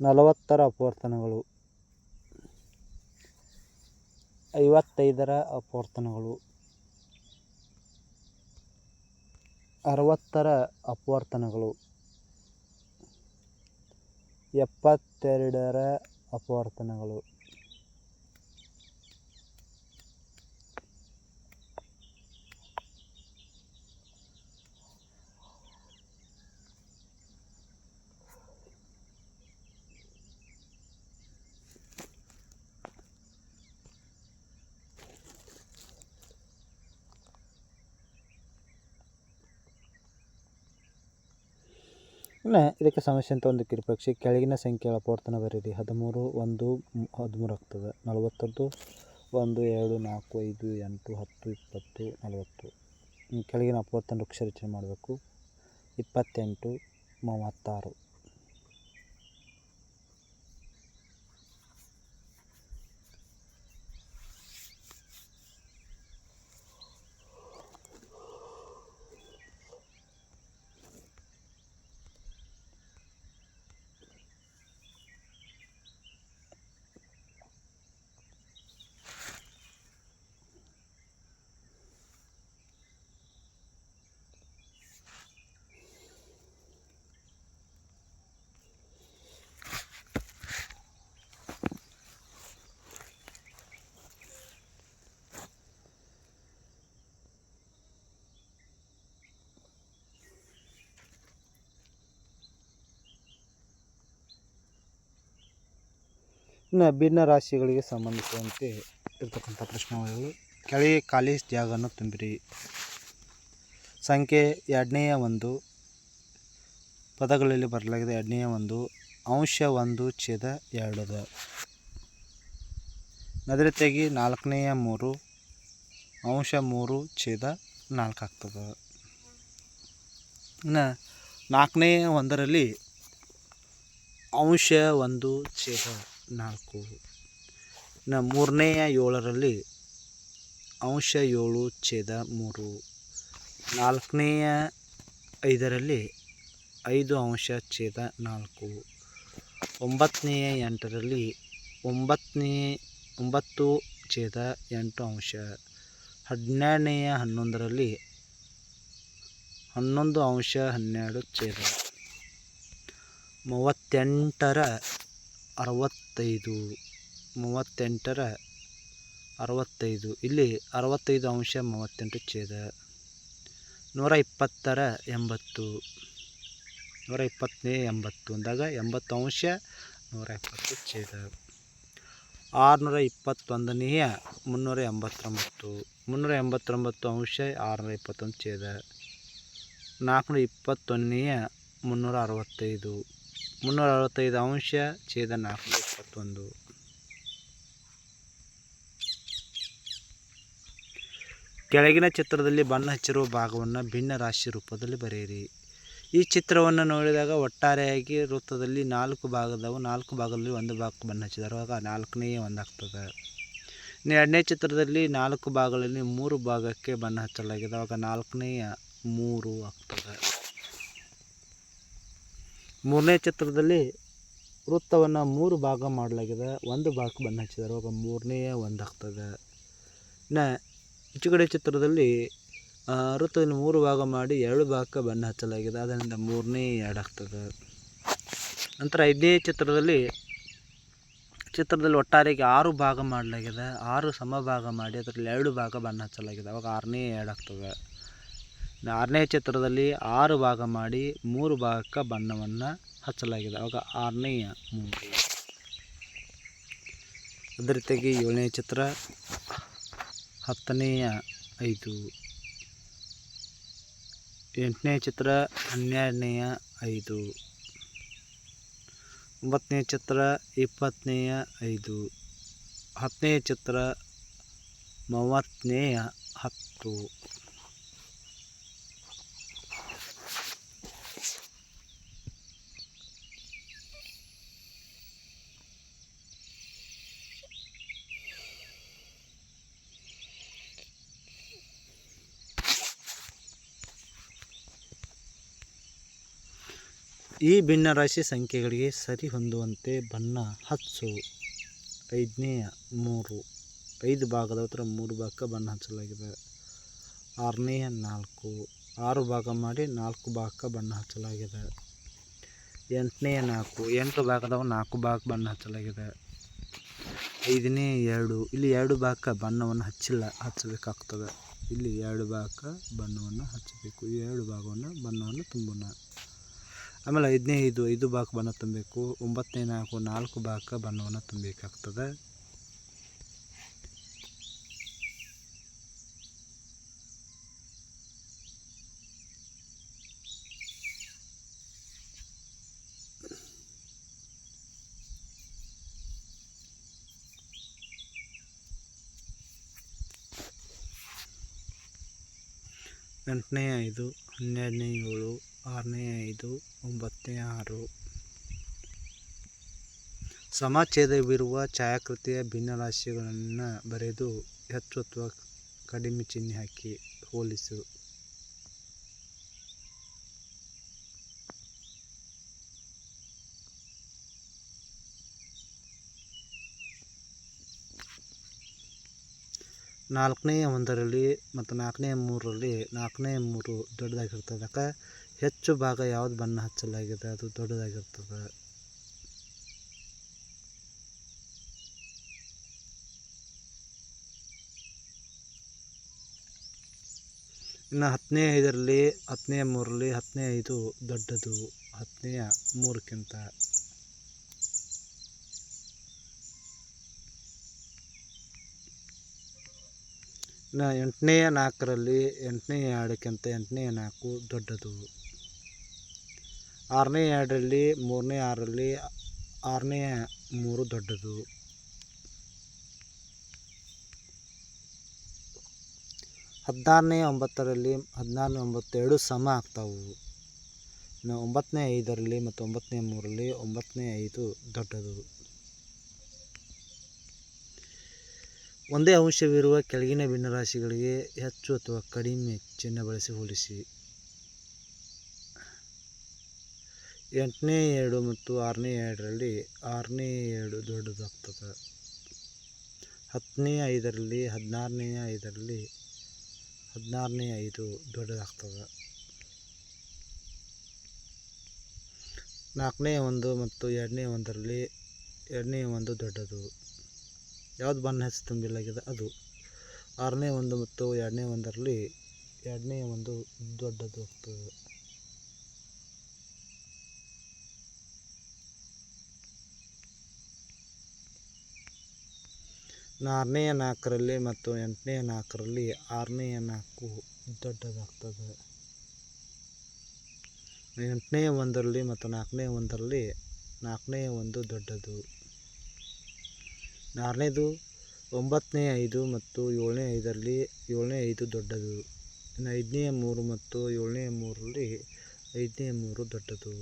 ನಲವತ್ತರ ಅಪವರ್ತನಗಳು ಐವತ್ತೈದರ ಅಪವರ್ತನಗಳು. ಅರವತ್ತರ ಅಪವರ್ತನಗಳು. ಎಪ್ಪತ್ತೆರಡರ ಅಪವರ್ತನಗಳು. ಇನ್ನು ಇದಕ್ಕೆ ಸಮಸ್ಯೆ ಅಂತ ಒಂದು ಕಿರುಪಕ್ಷಿ, ಕೆಳಗಿನ ಸಂಖ್ಯೆ ಅಪವರ್ತನ ಬರೀರಿ ಹದಿಮೂರು, ಒಂದು ಹದಿಮೂರು ಆಗ್ತದೆ. ನಲವತ್ತದ್ದು, ಒಂದು, ಎರಡು, ನಾಲ್ಕು, ಐದು, ಎಂಟು, ಹತ್ತು, ಇಪ್ಪತ್ತು, ನಲವತ್ತು. ಕೆಳಗಿನ ಅಪವರ್ತನ ವೃಕ್ಷ ರಚನೆ ಮಾಡಬೇಕು. ಇಪ್ಪತ್ತೆಂಟು, ಮೂವತ್ತಾರು. ಇನ್ನು ಭಿನ್ನ ರಾಶಿಗಳಿಗೆ ಸಂಬಂಧಿಸಿದಂತೆ ಇರತಕ್ಕಂಥ ಪ್ರಶ್ನೆಗಳು. ಕೆಳಗೆ ಖಾಲಿ ಜಾಗವನ್ನು ತುಂಬಿರಿ. ಸಂಖ್ಯೆ ಎರಡನೆಯ ಒಂದು. ಪದಗಳಲ್ಲಿ ಬರಲಾಗಿದೆ ಎರಡನೆಯ ಒಂದು. ಅಂಶ ಒಂದು, ಛೇದ ಎರಡದ ಅದೇ ರೀತಿಯಾಗಿ ನಾಲ್ಕನೆಯ ಮೂರು. ಅಂಶ ಮೂರು, ಛೇದ ನಾಲ್ಕು ಆಗ್ತದೆ. ಇನ್ನು ನಾಲ್ಕನೆಯ ಒಂದರಲ್ಲಿ ಅಂಶ ಒಂದು, ಛೇದ. ನಾಲ್ಕು. ಇನ್ನು ಮೂರನೆಯ ಏಳರಲ್ಲಿ ಅಂಶ ಏಳು ಛೇದ ಮೂರು. ನಾಲ್ಕನೆಯ ಐದರಲ್ಲಿ ಐದು ಅಂಶ ಛೇದ ನಾಲ್ಕು. ಒಂಬತ್ತನೆಯ ಎಂಟರಲ್ಲಿ ಒಂಬತ್ತನೇ, ಒಂಬತ್ತು ಛೇದ ಎಂಟು ಅಂಶ. ಹನ್ನೆರಡನೆಯ ಹನ್ನೊಂದರಲ್ಲಿ ಹನ್ನೊಂದು ಅಂಶ ಹನ್ನೆರಡು ಛೇದ. ಮೂವತ್ತೆಂಟರ ಅರವತ್ತೈದು ಮೂವತ್ತೆಂಟರ ಅರವತ್ತೈದು. ಇಲ್ಲಿ ಅರವತ್ತೈದು ಅಂಶ ಮೂವತ್ತೆಂಟು ಛೇದ. ನೂರ ಇಪ್ಪತ್ತರ ಎಂಬತ್ತು. ನೂರ ಇಪ್ಪತ್ತನೇ ಎಂಬತ್ತು ಅಂದಾಗ ಎಂಬತ್ತು ಅಂಶ ನೂರ ಇಪ್ಪತ್ತು ಛೇದ. ಆರುನೂರ ಇಪ್ಪತ್ತೊಂದನೆಯ ಮುನ್ನೂರ ಎಂಬತ್ತೊಂಬತ್ತು. ಮುನ್ನೂರ ಎಂಬತ್ತೊಂಬತ್ತು ಅಂಶ ಆರುನೂರ ಇಪ್ಪತ್ತೊಂದು ಛೇದ. ನಾಲ್ಕುನೂರ ಇಪ್ಪತ್ತೊಂದನೆಯ ಮುನ್ನೂರ ಅರವತ್ತೈದು. ಮುನ್ನೂರ ಅರವತ್ತೈದು ಅಂಶ ಛೇದ ನಾಲ್ಕು ಇಪ್ಪತ್ತೊಂದು ಕೆಳಗಿನ ಚಿತ್ರದಲ್ಲಿ ಬಣ್ಣ ಹಚ್ಚಿರುವ ಭಾಗವನ್ನು ಭಿನ್ನ ರಾಶಿ ರೂಪದಲ್ಲಿ ಬರೆಯಿರಿ. ಈ ಚಿತ್ರವನ್ನು ನೋಡಿದಾಗ ಒಟ್ಟಾರೆಯಾಗಿ ವೃತ್ತದಲ್ಲಿ ನಾಲ್ಕು ಭಾಗದವು, ನಾಲ್ಕು ಭಾಗದಲ್ಲಿ ಒಂದು ಭಾಗಕ್ಕೆ ಬಣ್ಣ ಹಚ್ಚಿದಾರೆ ಆವಾಗ ನಾಲ್ಕನೇ ಒಂದಾಗ್ತದೆ ಎರಡನೇ ಚಿತ್ರದಲ್ಲಿ ನಾಲ್ಕು ಭಾಗಗಳಲ್ಲಿ ಮೂರು ಭಾಗಕ್ಕೆ ಬಣ್ಣ ಹಚ್ಚಲಾಗಿದೆ. ಆಗ ನಾಲ್ಕನೇ ಮೂರು ಆಗ್ತದೆ. ಮೂರನೇ ಚಿತ್ರದಲ್ಲಿ ವೃತ್ತವನ್ನು ಮೂರು ಭಾಗ ಮಾಡಲಾಗಿದೆ. ಒಂದು ಭಾಗ ಬಣ್ಣ ಹಚ್ಚಿದ್ದಾರೆ ಆವಾಗ ಮೂರನೆಯ ಒಂದಾಗ್ತದೆ ಇನ್ನು ಈಚೆಗಡೆ ಚಿತ್ರದಲ್ಲಿ ವೃತ್ತದಲ್ಲಿ ಮೂರು ಭಾಗ ಮಾಡಿ ಎರಡು ಭಾಗಕ್ಕೆ ಬಣ್ಣ ಹಚ್ಚಲಾಗಿದೆ. ಅದರಿಂದ ಮೂರನೇ ಎರಡು ಆಗ್ತದೆ ನಂತರ ಐದನೇ ಚಿತ್ರದಲ್ಲಿ ಚಿತ್ರದಲ್ಲಿ ಒಟ್ಟಾರೆಗೆ ಆರು ಭಾಗ ಮಾಡಲಾಗಿದೆ. ಆರು ಸಮ ಭಾಗ ಮಾಡಿ ಅದರಲ್ಲಿ ಎರಡು ಭಾಗ ಬಣ್ಣ ಹಚ್ಚಲಾಗಿದೆ. ಅವಾಗ ಆರನೇ ಎರಡು ಆಗ್ತದೆ ಆರನೇ ಚಿತ್ರದಲ್ಲಿ ಆರು ಭಾಗ ಮಾಡಿ ಮೂರು ಭಾಗಕ್ಕೆ ಬಣ್ಣವನ್ನು ಹಚ್ಚಲಾಗಿದೆ. ಅವಾಗ ಆರನೆಯ ಮೂರು. ಅದೇ ರೀತಿಯಾಗಿ ಏಳನೇ ಚಿತ್ರ ಹತ್ತನೆಯ ಐದು. ಎಂಟನೇ ಚಿತ್ರ ಹನ್ನೆರಡನೆಯ ಐದು. ಒಂಬತ್ತನೇ ಚಿತ್ರ ಇಪ್ಪತ್ತನೆಯ ಐದು. ಹತ್ತನೇ ಚಿತ್ರ ಮೂವತ್ತನೆಯ ಹತ್ತು. ಈ ಭಿನ್ನರಾಶಿ ಸಂಖ್ಯೆಗಳಿಗೆ ಸರಿ ಹೊಂದುವಂತೆ ಬಣ್ಣ ಹಚ್ಚು. ಐದನೆಯ ಮೂರು. ಐದು ಭಾಗದ ಹತ್ರ ಮೂರು ಭಾಗಕ್ಕೆ ಬಣ್ಣ ಹಚ್ಚಲಾಗಿದೆ. ಆರನೆಯ ನಾಲ್ಕು. ಆರು ಭಾಗ ಮಾಡಿ ನಾಲ್ಕು ಭಾಗಕ್ಕೆ ಬಣ್ಣ ಹಚ್ಚಲಾಗಿದೆ. ಎಂಟನೆಯ ನಾಲ್ಕು. ಎಂಟು ಭಾಗದವ ನಾಲ್ಕು ಭಾಗ ಬಣ್ಣ ಹಚ್ಚಲಾಗಿದೆ. ಐದನೇ ಎರಡು. ಇಲ್ಲಿ ಎರಡು ಭಾಗಕ್ಕೆ ಬಣ್ಣವನ್ನು ಹಚ್ಚಿಲ್ಲ, ಹಚ್ಚಬೇಕಾಗ್ತದೆ. ಇಲ್ಲಿ ಎರಡು ಭಾಗಕ್ಕೆ ಬಣ್ಣವನ್ನು ಹಚ್ಚಬೇಕು. ಈ ಎರಡು ಭಾಗವನ್ನು ಬಣ್ಣವನ್ನು ತುಂಬೋಣ ಆಮೇಲೆ ಐದನೇ ಐದು ಐದು ಭಾಗ ಬಣ್ಣ ತುಂಬಬೇಕು, ಒಂಬತ್ತನೇ ನಾಲ್ಕು ನಾಲ್ಕು ಭಾಗ ಬಣ್ಣವನ್ನು ತುಂಬಬೇಕಾಗ್ತದೆ. ಎಂಟನೇ ಐದು, ಹನ್ನೆರಡನೇ ಏಳು ಆರನೇ ಐದು, ಒಂಬತ್ತನೇ ಆರು. ಸಮಛೇದವಿರುವ ಛಾಯಾಕೃತಿಯ ಭಿನ್ನರಾಶಿಗಳನ್ನು ಬರೆದು ಹೆಚ್ಚು ಅಥವಾ ಕಡಿಮೆ ಚಿಹ್ನೆ ಹಾಕಿ ಹೋಲಿಸು. ನಾಲ್ಕನೇ ಒಂದರಲ್ಲಿ ಮತ್ತು ನಾಲ್ಕನೇ ಮೂರರಲ್ಲಿ ನಾಲ್ಕನೇ ಮೂರು ದೊಡ್ಡದಾಗಿರ್ತದೆ ಅದಕ್ಕೆ ಹೆಚ್ಚು ಭಾಗ ಯಾವ್ದು ಬಣ್ಣ ಹಚ್ಚಲಾಗಿದೆ ಅದು ದೊಡ್ಡದಾಗಿರ್ತದೆ. ಇನ್ನು ಹತ್ತನೇ ಐದರಲ್ಲಿ, ಹತ್ತನೇ ಮೂರಲ್ಲಿ ಹತ್ತನೇ ಐದು ದೊಡ್ಡದು ಹತ್ತನೆಯ ಮೂರಕ್ಕಿಂತ. ಇನ್ನು ಎಂಟನೆಯ ನಾಲ್ಕರಲ್ಲಿ, ಎಂಟನೇ ಎರಡಕ್ಕಿಂತ ಎಂಟನೇ ನಾಲ್ಕು ದೊಡ್ಡದು. ಆರನೇ ಎರಡರಲ್ಲಿ, ಮೂರನೇ ಆರರಲ್ಲಿ, ಆರನೇ ಮೂರು ದೊಡ್ಡದು. ಹದಿನಾರನೇ ಒಂಬತ್ತರಲ್ಲಿ, ಹದಿನಾರನೇ ಒಂಬತ್ತು ಎರಡು ಸಮ ಆಗ್ತಾವು. ಇನ್ನು ಒಂಬತ್ತನೇ ಐದರಲ್ಲಿ ಮತ್ತು ಒಂಬತ್ತನೇ ಮೂರರಲ್ಲಿ ಒಂಬತ್ತನೇ ಐದು ದೊಡ್ಡದು. ಒಂದೇ ಅಂಶವಿರುವ ಕೆಳಗಿನ ಭಿನ್ನರಾಶಿಗಳಿಗೆ ಹೆಚ್ಚು ಅಥವಾ ಕಡಿಮೆ ಚಿಹ್ನೆ ಬಳಸಿ ಹೋಲಿಸಿ. ಎಂಟನೇ ಎರಡು ಮತ್ತು ಆರನೇ ಎರಡರಲ್ಲಿ ಆರನೇ ಎರಡು ದೊಡ್ಡದಾಗ್ತದೆ. ಹತ್ತನೇ ಐದರಲ್ಲಿ ಹದಿನಾರನೇ ಐದರಲ್ಲಿ ಹದಿನಾರನೇ ಐದು ದೊಡ್ಡದಾಗ್ತದೆ. ನಾಲ್ಕನೇ ಒಂದು ಮತ್ತು ಎರಡನೇ ಒಂದರಲ್ಲಿ ಎರಡನೇ ಒಂದು ದೊಡ್ಡದು. ಯಾವುದು ಬಣ್ಣ ಹೆಚ್ಚು ತುಂಬಿಲಾಗಿದೆ ಅದು. ಆರನೇ ಒಂದು ಮತ್ತು ಎರಡನೇ ಒಂದರಲ್ಲಿ ಎರಡನೇ ಒಂದು ದೊಡ್ಡದು ಆಗ್ತದೆ ಆರನೆಯ ನಾಲ್ಕರಲ್ಲಿ ಮತ್ತು ಎಂಟನೆಯ ನಾಲ್ಕರಲ್ಲಿ ಆರನೆಯ ನಾಲ್ಕು ದೊಡ್ಡದಾಗ್ತದೆ. ಎಂಟನೆಯ ಒಂದರಲ್ಲಿ ಮತ್ತು ನಾಲ್ಕನೇ ಒಂದರಲ್ಲಿ ನಾಲ್ಕನೇ ಒಂದು ದೊಡ್ಡದು. ಆರನೇದು ಒಂಬತ್ತನೇ ಐದು ಮತ್ತು ಏಳನೇ ಐದರಲ್ಲಿ ಏಳನೇ ಐದು ದೊಡ್ಡದು. ಇನ್ನು ಐದನೇ ಮೂರು ಮತ್ತು ಏಳನೇ ಮೂರರಲ್ಲಿ ಐದನೇ ಮೂರು ದೊಡ್ಡದು.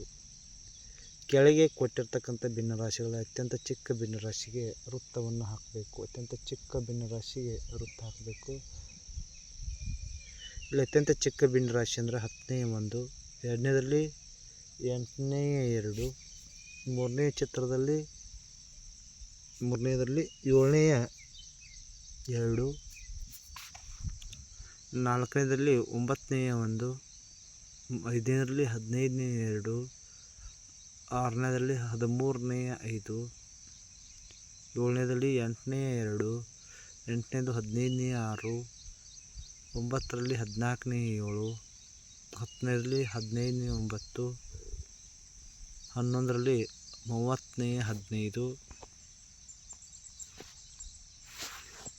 ಕೆಳಗೆ ಕೊಟ್ಟಿರ್ತಕ್ಕಂಥ ಭಿನ್ನರಾಶಿಗಳ ಅತ್ಯಂತ ಚಿಕ್ಕ ಭಿನ್ನರಾಶಿಗೆ ವೃತ್ತವನ್ನು ಹಾಕಬೇಕು. ಅತ್ಯಂತ ಚಿಕ್ಕ ಭಿನ್ನರಾಶಿಗೆ ವೃತ್ತ ಹಾಕಬೇಕು. ಇಲ್ಲಿ ಅತ್ಯಂತ ಚಿಕ್ಕ ಭಿನ್ನರಾಶಿ ಅಂದರೆ ಹತ್ತನೇ ಒಂದು, ಎರಡನೇದಲ್ಲಿ ಎಂಟನೇ ಎರಡು, ಮೂರನೇ ಚಿತ್ರದಲ್ಲಿ ಮೂರನೇದರಲ್ಲಿ ಏಳನೆಯ ಎರಡು ನಾಲ್ಕನೇದರಲ್ಲಿ ಒಂಬತ್ತನೆಯ ಒಂದು ಐದನೇದರಲ್ಲಿ ಹದಿನೈದನೇ ಎರಡು ಆರನೇದರಲ್ಲಿ ಹದಿಮೂರನೆಯ ಐದು, ಏಳನೇದಲ್ಲಿ ಎಂಟನೇ ಎರಡು, ಎಂಟನೇದು ಹದಿನೈದನೇ ಆರು, ಒಂಬತ್ತರಲ್ಲಿ ಹದಿನಾಲ್ಕನೇ ಏಳು ಹತ್ತನೇರಲ್ಲಿ ಹದಿನೈದನೇ ಒಂಬತ್ತು, ಹನ್ನೊಂದರಲ್ಲಿ ಮೂವತ್ತನೇ ಹದಿನೈದು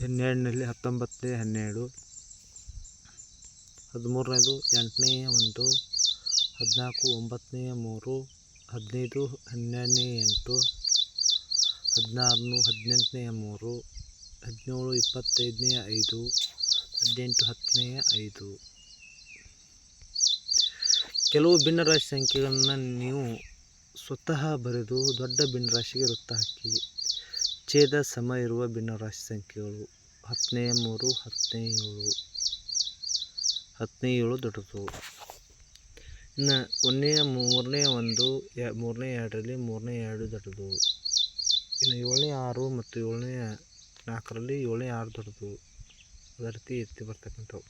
ಹನ್ನೆರಡನಲ್ಲಿ ಹತ್ತೊಂಬತ್ತನೇ ಹನ್ನೆರಡು, ಹದಿಮೂರನೇದು ಎಂಟನೇ ಒಂದು, ಹದಿನಾಲ್ಕು ಒಂಬತ್ತನೇ ಮೂರು ಹದಿನೈದು, ಹನ್ನೆರಡನೇ ಎಂಟು ಹದಿನಾರು ಹದಿನೆಂಟನೇ ಮೂರು, ಹದಿನೇಳು, ಇಪ್ಪತ್ತೈದನೇ ಐದು, ಹದಿನೆಂಟು, ಹತ್ತನೇ ಐದು. ಕೆಲವು ಭಿನ್ನರಾಶಿ ಸಂಖ್ಯೆಗಳನ್ನು ನೀವು ಸ್ವತಃ ಬರೆದು ದೊಡ್ಡ ಭಿನ್ನರಾಶಿಗೆ ವೃತ್ತ ಹಾಕಿ. ಛೇದ ಸಮ ಇರುವ ಭಿನ್ನರಾಶಿ ಸಂಖ್ಯೆಗಳು. ಹತ್ತನೇ ಮೂರು, ಹತ್ತನೇ ಏಳು. ಹತ್ತನೇ ಏಳು ದೊಡ್ಡದು. ಇನ್ನು ಒಂದನೇ, ಮೂರನೇ ಒಂದು ಮೂರನೇ ಎರಡರಲ್ಲಿ ಮೂರನೇ ಎರಡು ದೊಡ್ಡದು. ಇನ್ನು ಏಳನೇ ಆರು ಮತ್ತು ಏಳನೇ ನಾಲ್ಕರಲ್ಲಿ ಏಳನೇ ಆರು ದೊಡ್ಡದು. ಅದೇ ರೀತಿ ಎತ್ತಿ ಬರ್ತಕ್ಕಂಥವು.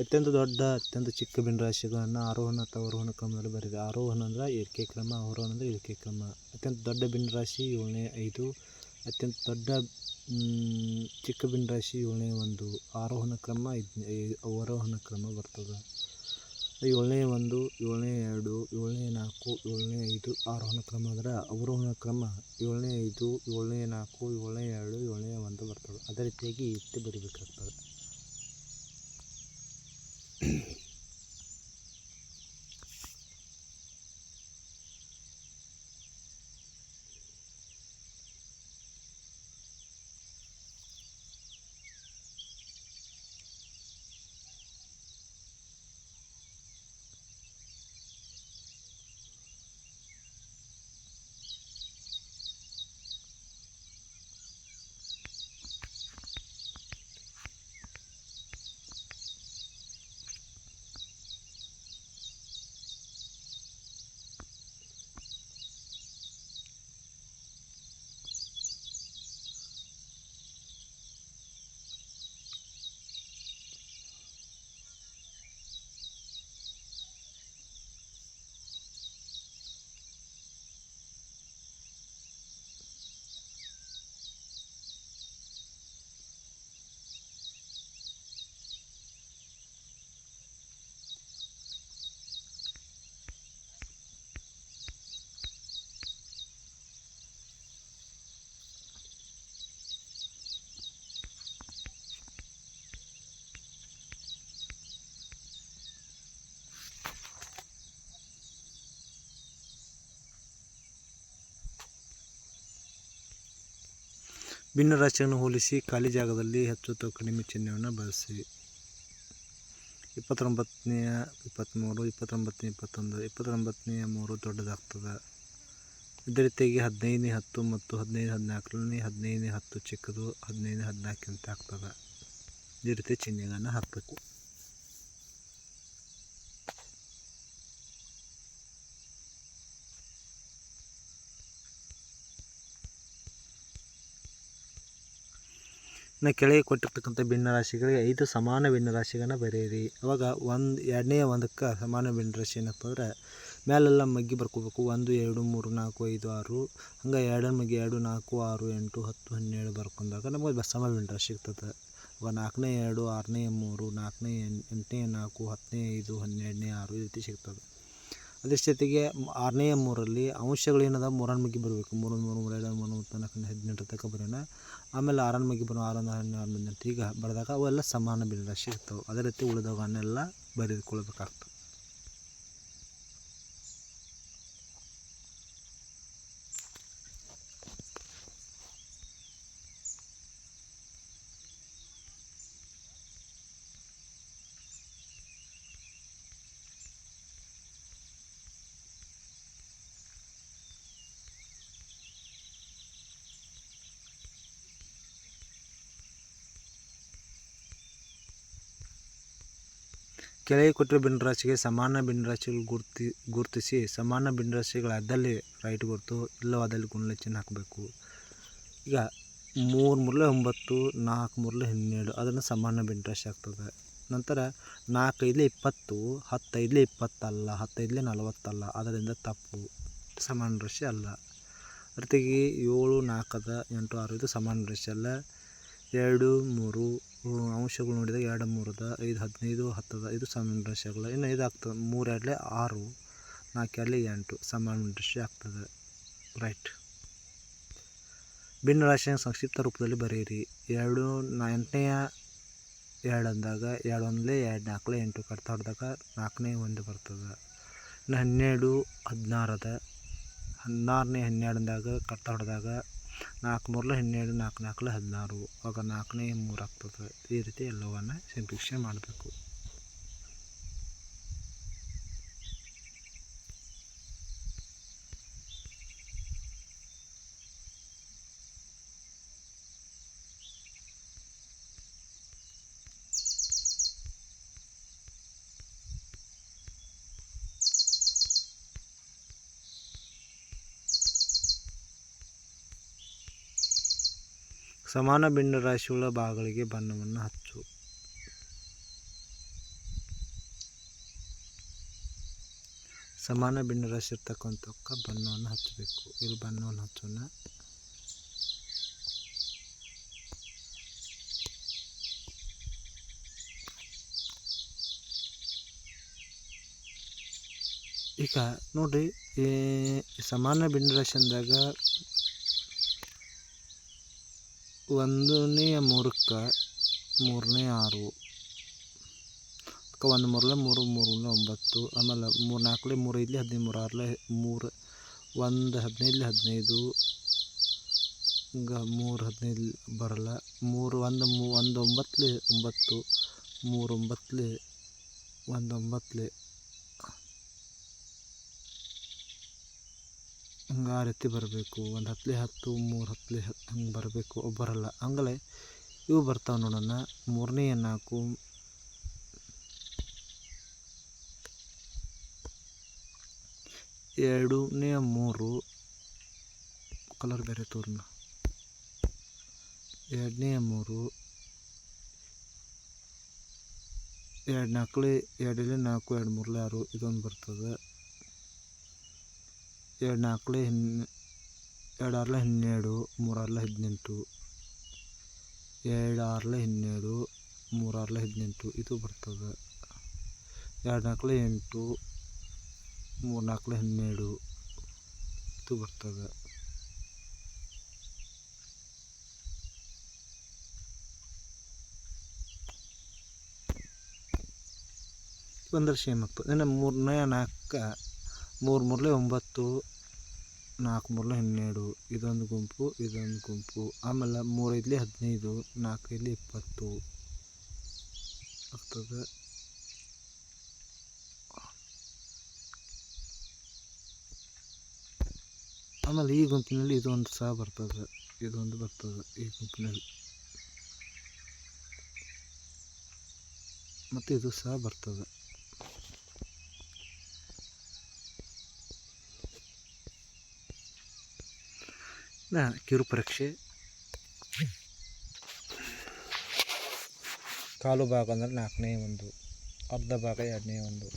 ಅತ್ಯಂತ ದೊಡ್ಡ, ಅತ್ಯಂತ ಚಿಕ್ಕ ಭಿನ್ನರಾಶಿಗಳನ್ನು ಆರೋಹಣ ಅಥವಾ ಅವರೋಹಣ ಕ್ರಮದಲ್ಲಿ ಬರೆದಿದೆ. ಆರೋಹಣ ಅಂದರೆ ಏರಿಕೆ ಕ್ರಮ ಅವರೋಹಣ ಅಂದರೆ ಇಳಿಕೆ ಕ್ರಮ. ಅತ್ಯಂತ ದೊಡ್ಡ ಭಿನ್ನರಾಶಿ ಏಳನೇ ಐದು, ಅತ್ಯಂತ ದೊಡ್ಡ ಚಿಕ್ಕ ಭಿನ್ನರಾಶಿ ಏಳನೇ ಒಂದು. ಆರೋಹಣ ಕ್ರಮ ಅವರೋಹಣ ಕ್ರಮ ಬರ್ತದೆ. ಏಳನೇ ಒಂದು, ಏಳನೇ ಎರಡು, ಏಳನೇ ನಾಲ್ಕು, ಏಳನೇ ಐದು ಆರೋಹಣ ಕ್ರಮ ಅಂದರೆ ಅವರೋಹಣ ಕ್ರಮ. ಏಳನೇ ಐದು, ಏಳನೇ ನಾಲ್ಕು, ಏಳನೇ ಎರಡು, ಏಳನೇ ಒಂದು ಬರ್ತದೆ. ಅದೇ ರೀತಿಯಾಗಿ ಎತ್ತಿ ಬರಿಬೇಕಾಗ್ತದೆ. mm ಭಿನ್ನ ರಾಶಿಯನ್ನು ಹೋಲಿಸಿ ಖಾಲಿ ಜಾಗದಲ್ಲಿ ಹೆಚ್ಚು ಅಥವಾ ಕಡಿಮೆ ಚಿಹ್ನೆಯನ್ನು ಬಳಸಿ. ಇಪ್ಪತ್ತೊಂಬತ್ತನೆಯ ಇಪ್ಪತ್ತ್ಮೂರು ಇಪ್ಪತ್ತೊಂಬತ್ತನೇ ಇಪ್ಪತ್ತೊಂದು, ಇಪ್ಪತ್ತೊಂಬತ್ತನೆಯ ಮೂರು ದೊಡ್ಡದಾಗ್ತದೆ. ಇದೇ ರೀತಿಯಾಗಿ ಹದಿನೈದನೇ ಹತ್ತು ಮತ್ತು ಹದಿನೈದು ಹದಿನಾಲ್ಕನೇ, ಹದಿನೈದನೇ ಹತ್ತು ಚಿಕ್ಕದು ಹದಿನೈದು ಹದಿನಾಲ್ಕಿಂತ ಆಗ್ತದೆ ಇದೇ ರೀತಿ ಚಿಹ್ನೆಗಳನ್ನು ಹಾಕಬೇಕು. ಇನ್ನು ಕೆಳಗೆ ಕೊಟ್ಟಿರ್ತಕ್ಕಂಥ ಭಿನ್ನರಾಶಿಗಳಿಗೆ ಐದು ಸಮಾನ ಭಿನ್ನರಾಶಿಗಳನ್ನ ಬರೆಯಿರಿ. ಅವಾಗ ಒಂದು, ಎರಡನೇ ಒಂದಕ್ಕೆ ಸಮಾನ ಭಿನ್ನರಾಶಿ ಏನಪ್ಪ ಅಂದ್ರೆ ಮೇಲೆಲ್ಲ ಮಗ್ಗಿ ಬರ್ಕೋಬೇಕು. ಒಂದು, ಎರಡು, ಮೂರು, ನಾಲ್ಕು, ಐದು, ಆರು. ಹಂಗೆ ಎರಡನೇ ಮಗ್ಗಿ ಎರಡು, ನಾಲ್ಕು, ಆರು, ಎಂಟು, ಹತ್ತು, ಹನ್ನೆರಡು ಬರ್ಕೊಂಡಾಗ ನಮಗೆ ಸಮ ಭಿನ್ನರಾಶಿ ಸಿಗ್ತದೆ ಅವಾಗ ನಾಲ್ಕನೇ ಎರಡು, ಆರನೇ ಮೂರು, ನಾಲ್ಕನೇ ಎಂಟನೇ ನಾಲ್ಕು, ಹತ್ತನೇ ಐದು, ಹನ್ನೆರಡನೇ ಆರು ಈ ರೀತಿ ಸಿಗ್ತದೆ. ಜೊತೆಗೆ ಆರನೆಯ ಆರನೇ ಮೂರಲ್ಲಿ ಅಂಶಗಳೇನದ ಮೂರನೇ ಮಗ್ಗಿ ಬರಬೇಕು ಮೂರು ಮೂರು ಮೂರು ಎರಡು ಮೂರು ಮೂರು ನಾಲ್ಕು ಹದಿನೆಂಟು ತನಕ ಬರೋಣ ಆಮೇಲೆ ಆರನೇ ಮಗ್ಗಿ ಬರೋ ಆರು ಒಂದು ಹನ್ನೆರಡು ಆರು ಹದಿನೆಂಟು ಈಗ ಬರೆದಾಗ ಅವೆಲ್ಲ ಸಮಾನ ಭಿನ್ನರಾಶಿ ಇರ್ತವೆ ಅದೇ ರೀತಿ ಉಳಿದವನ್ನೆಲ್ಲ ಬರೆದುಕೊಳ್ಬೇಕಾಗ್ತದೆ ಕೆಳಗೆ ಕೊಟ್ಟಿರೋ ಭಿನ್ನರಾಶಿಗೆ ಸಮಾನ ಭಿನ್ನರಾಶಿಗಳು ಗುರ್ತಿ, ಗುರುತಿಸಿ ಸಮಾನ ಭಿನ್ನರಾಶಿಗಳಾದಲ್ಲಿ ರೈಟ್ ಗುರುತು, ಇಲ್ಲವಾದಲ್ಲಿ ಗುಣಲಕ್ಷಣ ಹಾಕಬೇಕು. ಈಗ ಮೂರು ಮೂರಲೆ ಒಂಬತ್ತು, ನಾಲ್ಕು ಮೂರಲೆ ಹನ್ನೆರಡು, ಅದನ್ನು ಸಮಾನ ಭಿನ್ನರಾಶಿ ಆಗ್ತದೆ. ನಂತರ ನಾಲ್ಕೈದಲೆ ಇಪ್ಪತ್ತು, ಹತ್ತೈದಲೆ ಇಪ್ಪತ್ತಲ್ಲ, ಹತ್ತೈದಲೆ ನಲವತ್ತಲ್ಲ, ಅದರಿಂದ ತಪ್ಪು. ಸಮಾನ ರಾಶಿ ಅಲ್ಲ. ಜೊತೆಗೆ ಏಳು, ನಾಲ್ಕದ ಎಂಟು, ಆರು, ಇದು ಸಮಾನ ರಾಶಿ ಅಲ್ಲ. ಎರಡು, ಮೂರು ಅಂಶಗಳು ನೋಡಿದಾಗ ಎರಡು ಮೂರದ, ಐದು ಹದಿನೈದು, ಹತ್ತದ ಇದು ಆಗಲ್ಲ ಇನ್ನು ಇದು ಆಗ್ತದೆ ಮೂರು ಎರಡಲೆ ಆರು ನಾಲ್ಕು ಎರಡಲೆ ಎಂಟು ದೃಶ್ಯ ಆಗ್ತದೆ. ರೈಟ್ ಭಿನ್ನ ರಾಶಿಯ ಸಂಕ್ಷಿಪ್ತ ರೂಪದಲ್ಲಿ ಬರೆಯಿರಿ. ಎರಡು ಎಂಟನೆಯ ಎರಡು ಅಂದಾಗ ಎರಡು ಒಂದಲೇ ಎರಡು ನಾಲ್ಕಲೆ ಎಂಟು ಕಟ್ಟ ಹೊಡೆದಾಗ ನಾಲ್ಕನೇ ಒಂದು ಬರ್ತದೆ. ಇನ್ನು ಹನ್ನೆರಡು ಹದಿನಾರು ಅದ ಹದಿನಾರನೇ ಹನ್ನೆರಡು ಅಂದಾಗ ಕಟ್ಟ ಹೊಡೆದಾಗ ನಾಲ್ಕು ಮೂರಲೆ ಹನ್ನೆರಡು, ನಾಲ್ಕು ನಾಲ್ಕಲೆ ಹದಿನಾರು, ಆಗ ನಾಲ್ಕನೇ ಮೂರು ಆಗ್ತದೆ. ಈ ರೀತಿ ಎಲ್ಲವನ್ನು ಸಂಪೀಕ್ಷೆ ಮಾಡಬೇಕು. ಸಮಾನ ಭಿನ್ನರಾಶಿಗಳ ಭಾಗಗಳಿಗೆ ಬಣ್ಣವನ್ನು ಹಚ್ಚು. ಸಮಾನ ಭಿನ್ನರಾಶಿ ಇರ್ತಕ್ಕಂಥಕ್ಕ ಬಣ್ಣವನ್ನು ಹಚ್ಚಬೇಕು. ಇಲ್ಲಿ ಬಣ್ಣವನ್ನು ಹಚ್ಚೋಣ. ಈಗ ನೋಡಿ ಈ ಸಮಾನ ಭಿನ್ನರಾಶಿ ಅಂದಾಗ ಒಂದನೇ ಮೂರಕ್ಕೆ ಮೂರನೇ ಆರು. ಒಂದು ಮೂರಲೆ ಮೂರು ಮೂರಲೆ ಒಂಬತ್ತು. ಆಮೇಲೆ ಮೂರು ನಾಲ್ಕಲೆ ಮೂರು ಐದಲೆ ಹದಿನೈದು ಮೂರು ಆರಲೆ ಮೂರು. ಒಂದು ಹದಿನೈದಲೆ ಹದಿನೈದು. ಹಿಂಗೆ ಮೂರು ಹದಿನೈದು ಬರಲ್ಲ. ಮೂರು ಒಂದು ಮೂ, ಒಂದು ಒಂಬತ್ತಲೆ ಒಂಬತ್ತು. ಮೂರು ಒಂಬತ್ತಲೆ ಒಂದು ಒಂಬತ್ತಲೆ ಹಿಂಗೆ ಆ ರೀತಿ ಬರಬೇಕು, ಒಂದು ಹತ್ತಲೆ ಹತ್ತು, ಮೂರು ಹತ್ತಲೆ ಹತ್ತು ಹಂಗೆ ಬರಬೇಕು ಬರಲ್ಲ. ಹಂಗಲೆ ಇವು ಬರ್ತಾವೆ ನೋಡೋಣ ಮೂರನೇ ನಾಲ್ಕು. ಎರಡನೇ ಮೂರು. ಕಲರ್ ಬೇರೆ ತೋರ್ನ. ಎರಡನೇ ಮೂರು. ಎರಡು ನಾಲ್ಕಲೆ, ಎರಡಲೆ ನಾಲ್ಕು, ಎರಡು ಮೂರಲೆ ಆರು ಇದೊಂದು ಬರ್ತದೆ. ಎರಡು ನಾಲ್ಕಲೆ ಹನ್ ಎರಡು ಆರ್ಲೆ ಹನ್ನೆರಡು ಮೂರಾರ್ಲೆ ಹದಿನೆಂಟು ಎರಡು ಆರ್ಲೆ ಹನ್ನೆರಡು ಮೂರಾರ್ಲೆ ಹದಿನೆಂಟು ಇದು ಬರ್ತದೆ. ಎರಡು ನಾಲ್ಕಲೆ ಎಂಟು ಮೂರು ನಾಲ್ಕಲೆ ಹನ್ನೆರಡು ಇದು ಬರ್ತದೆ. ಒಂದರ ಸೇಮ್ ಆಗ್ತದೆ ಇನ್ನು ಮೂರನೇ ನಾಲ್ಕು ಮೂರು ಮೂರಲೆ ಒಂಬತ್ತು, ನಾಲ್ಕು ಮೂರಲೆ ಹನ್ನೆರಡು, ಇದೊಂದು ಗುಂಪು ಇದೊಂದು ಗುಂಪು, ಆಮೇಲೆ ಮೂರೈದಲೆ ಹದಿನೈದು, ನಾಲ್ಕೈದಲೆ ಇಪ್ಪತ್ತು. ಆಗ್ತದೆ. ಆಮೇಲೆ ಈ ಗುಂಪಿನಲ್ಲಿ ಇದೊಂದು ಸಹ ಬರ್ತದೆ, ಇದೊಂದು ಬರ್ತದೆ, ಈ ಗುಂಪಿನಲ್ಲಿ. ಮತ್ತು ಇದು ಸಹ ಬರ್ತದೆ. ನಾ ಕಿರು ಪರೀಕ್ಷೆ. ಕಾಲು ಭಾಗ ಅಂದರೆ ನಾಲ್ಕನೇ ಒಂದು ಅರ್ಧ ಭಾಗ ಎರಡನೇ ಒಂದು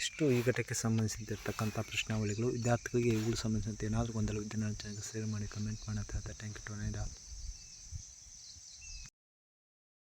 ಇಷ್ಟು ಈ ಘಟಕ್ಕೆ ಸಂಬಂಧಿಸಿರ್ತಕ್ಕಂಥ ಪ್ರಶ್ನಾವಳಿಗಳು. ವಿದ್ಯಾರ್ಥಿಗಳಿಗೆ ಇವುಗಳು ಸಂಬಂಧಿಸಿದಂತೆ ಏನಾದರೂ ಗೊಂದಲ ವಿದ್ಯಾರ್ಥಿಗಳಿಗೆ ಶೇರ್ ಮಾಡಿ ಕಮೆಂಟ್ ಮಾಡಿ ಥ್ಯಾಂಕ್ ಯು ಟು